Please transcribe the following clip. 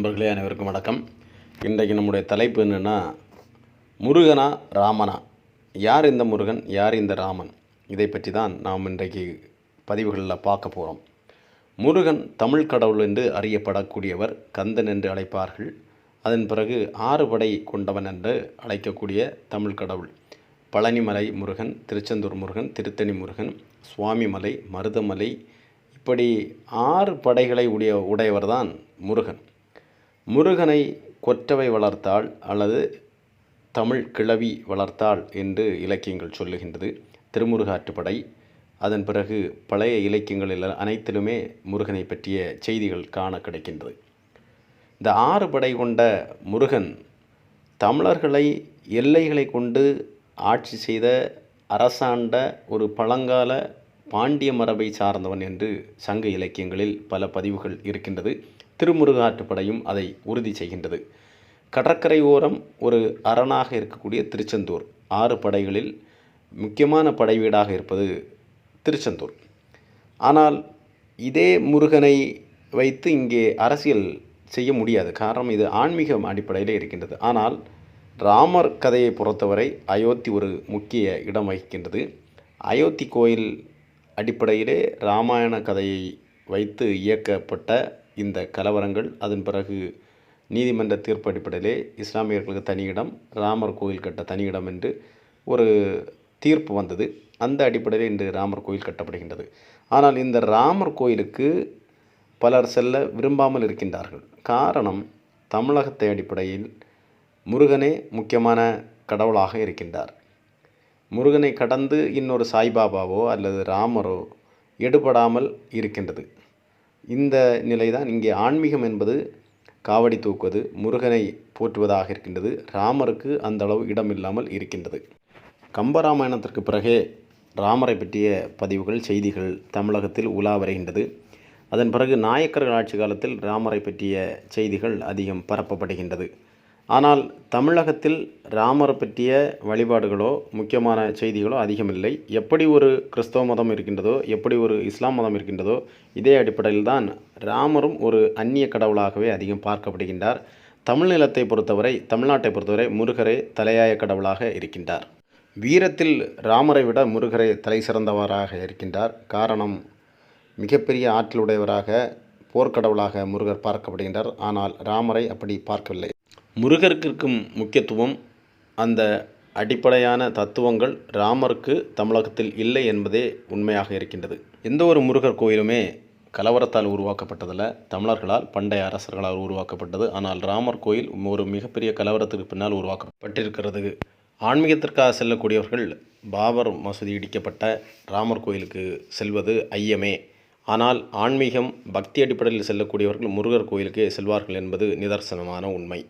நண்பர்களே அனைவருக்கும் வணக்கம். இன்றைக்கு நம்முடைய தலைப்பு என்னென்னா முருகனா ராமனா? யார் இந்த முருகன் யார் இந்த ராமன்? இதை பற்றி தான் நாம் இன்றைக்கு பதிவுகளில் பார்க்க போகிறோம் முருகன் தமிழ் கடவுள் என்று அறியப்படக்கூடியவர் கந்தன் என்று அழைப்பார்கள். அதன் பிறகு ஆறு படை கொண்டவன் என்று அழைக்கக்கூடிய தமிழ் கடவுள். பழனிமலை முருகன் திருச்செந்தூர் முருகன் திருத்தணி முருகன் சுவாமிமலை மருதமலை இப்படி ஆறு படைகளை உடைய உடையவர் தான் முருகன். முருகனை கொற்றவை வளர்த்தாள் அல்லது தமிழ் கிழவி வளர்த்தாள் என்று இலக்கியங்கள் சொல்லுகின்றது. திருமுருகாற்றுப்படை அதன் பிறகு பழைய இலக்கியங்களில் அனைத்திலுமே முருகனை பற்றிய செய்திகள் காண கிடைக்கின்றது. இந்த ஆறு படை கொண்ட முருகன் தமிழர்களை எல்லைகளை கொண்டு ஆட்சி செய்த அரசாண்ட ஒரு பழங்கால பாண்டிய மரபை சார்ந்தவன் என்று சங்க இலக்கியங்களில் பல பதிவுகள் இருக்கின்றது. திருமுருகாற்றுப்படையும் அதை உறுதி செய்கின்றது. கடற்கரை ஓரம் ஒரு அரணாக இருக்கக்கூடிய திருச்செந்தூர். ஆறு படைகளில் முக்கியமான படை வீடாக இருப்பது திருச்செந்தூர். ஆனால் இதே முருகனை வைத்து இங்கே அரசியல் செய்ய முடியாது. காரணம் இது ஆன்மீகம் அடிப்படையில் இருக்கின்றது. ஆனால் ராமர் கதையை பொறுத்தவரை அயோத்தி ஒரு முக்கிய இடம் வகிக்கின்றது. அயோத்தி கோயில் அடிப்படையிலே ராமாயண கதையை வைத்து இயக்கப்பட்ட இந்த கலவரங்கள் அதன் பிறகு நீதிமன்ற தீர்ப்பு அடிப்படையிலே இஸ்லாமியர்களுக்கு தனியிடம் ராமர் கோயில் கட்ட தனியிடம் என்று ஒரு தீர்ப்பு வந்தது. அந்த அடிப்படையில் இன்று ராமர் கோயில் கட்டப்படுகின்றது. ஆனால் இந்த ராமர் கோயிலுக்கு பலர் செல்ல விரும்பாமல் இருக்கின்றார்கள். காரணம் தமிழகத்தை அடிப்படையில் முருகனே முக்கியமான கடவுளாக இருக்கின்றார். முருகனை கடந்து இன்னொரு சாய்பாபாவோ அல்லது ராமரோ எடுபடாமல் இருக்கின்றது. இந்த நிலைதான் இங்கே ஆன்மீகம் என்பது காவடி தூக்குவது முருகனை போற்றுவதாக இருக்கின்றது. ராமருக்கு அந்த அளவு இடமில்லாமல் இருக்கின்றது. கம்பராமாயணத்திற்கு பிறகே ராமரை பற்றிய பதிவுகள் செய்திகள் தமிழகத்தில் உலா வருகின்றது. அதன் பிறகு நாயக்கர்கள் ஆட்சி காலத்தில் ராமரை பற்றிய செய்திகள் அதிகம் பரப்பப்படுகின்றது. ஆனால் தமிழகத்தில் ராமரை பற்றிய வழிபாடுகளோ முக்கியமான செய்திகளோ அதிகமில்லை. எப்படி ஒரு கிறிஸ்தவ மதம் இருக்கின்றதோ எப்படி ஒரு இஸ்லாம் மதம் இருக்கின்றதோ இதே அடிப்படையில் தான் ராமரும் ஒரு அந்நிய கடவுளாகவே அதிகம் பார்க்கப்படுகின்றார். தமிழ் நிலத்தை பொறுத்தவரை தமிழ்நாட்டை பொறுத்தவரை முருகரே தலையாய கடவுளாக இருக்கின்றார். வீரத்தில் ராமரை விட முருகரே தலை சிறந்தவராக இருக்கின்றார். காரணம் மிகப்பெரிய ஆற்றலுடையவராக போர்க்கடவுளாக முருகர் பார்க்கப்படுகின்றார். ஆனால் ராமரை அப்படி பார்க்கவில்லை. முருகருக்கு இருக்கும் முக்கியத்துவம். அந்த அடிப்படையான தத்துவங்கள் ராமருக்கு தமிழகத்தில் இல்லை என்பதே உண்மையாக இருக்கின்றது. எந்த ஒரு முருகர் கோயிலுமே கலவரத்தால் உருவாக்கப்பட்டதில்ல. தமிழர்களால் பண்டைய அரசர்களால் உருவாக்கப்பட்டது. ஆனால் ராமர் கோயில் ஒரு மிகப்பெரிய கலவரத்துக்கு பின்னால் உருவாக்கப்பட்டிருக்கிறது. ஆன்மீகத்திற்காக செல்லக்கூடியவர்கள் பாபர் மசூதி இடிக்கப்பட்ட ராமர் கோயிலுக்கு செல்வது ஐயமே. ஆனால் ஆன்மீகம் பக்தி அடிப்படையில் செல்லக்கூடியவர்கள் முருகர் கோயிலுக்கே செல்வார்கள் என்பது நிதர்சனமான உண்மை.